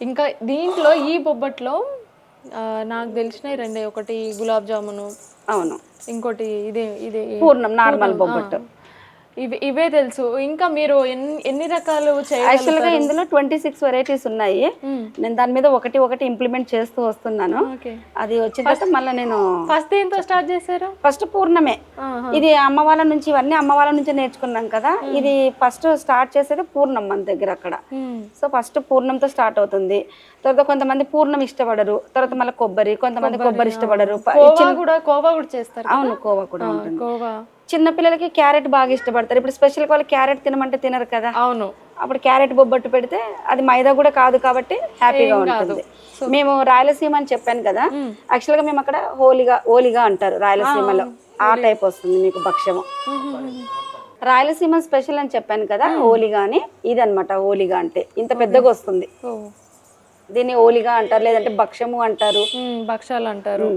ఇంకా దీంట్లో ఈ బొబ్బట్లో నాకు తెలిసినవి రెండే. ఒకటి గులాబ్ జామును అవును. ఇంకోటి ఇదే ఇదే పూర్ణం నార్మల్ బొబ్బట్టు. ఇవి ఇవే తెలుసు. ఇంకా మీరు ఎన్ని రకాలు చేయ యాక్చువల్గా ఇందులో ట్వంటీ సిక్స్ వెరైటీస్ ఉన్నాయి. మ్మ్. నేను దాని మీద ఒకటి ఒకటి ఇంప్లిమెంట్ చేస్తూ వస్తున్నాను. అది వచ్చిన తర్వాత మళ్ళీ నేను ఫస్ట్ దేంతో స్టార్ట్ చేశారు? ఫస్ట్ పూర్ణమే. ఇది అమ్మ వాళ్ళ నుంచి ఇవన్నీ అమ్మ వాళ్ళ నుంచి నేర్చుకున్నాం కదా. ఇది ఫస్ట్ స్టార్ట్ చేసేది పూర్ణం మన దగ్గర అక్కడ. సో ఫస్ట్ పూర్ణంతో స్టార్ట్ అవుతుంది. తర్వాత కొంతమంది పూర్ణం ఇష్టపడరు. తర్వాత మళ్ళీ కొబ్బరి కొంతమంది కొబ్బరి ఇష్టపడరు. కోవా కూడా కోవా కూడా చేస్తారు? అవును కోవా కూడా ఉంటుంది. కోవా చిన్న పిల్లలకి క్యారెట్ బాగా ఇష్టపడతారు. ఇప్పుడు స్పెషల్ వాళ్ళు క్యారెట్ తినమంటే తినరు కదా. అవును. అప్పుడు క్యారెట్ బొబ్బట్టు పెడితే అది మైదా కూడా కాదు కాబట్టి హ్యాపీగా ఉంటుంది. మేము రాయలసీమ అని చెప్పాను కదా. యాక్చువల్గా మేము అక్కడ హోలిగా హోలిగా అంటారు రాయలసీమలో. ఆ టైప్ వస్తుంది మీకు భక్ష్యము. రాయలసీమ స్పెషల్ అని చెప్పాను కదా హోలిగా అని ఇది అనమాట హోలిగా అంటే. ఇంత పెద్దగా వస్తుంది. దీన్ని హోలిగా అంటారు లేదంటే భక్ష్యము అంటారు. భక్షాలు అంటారు.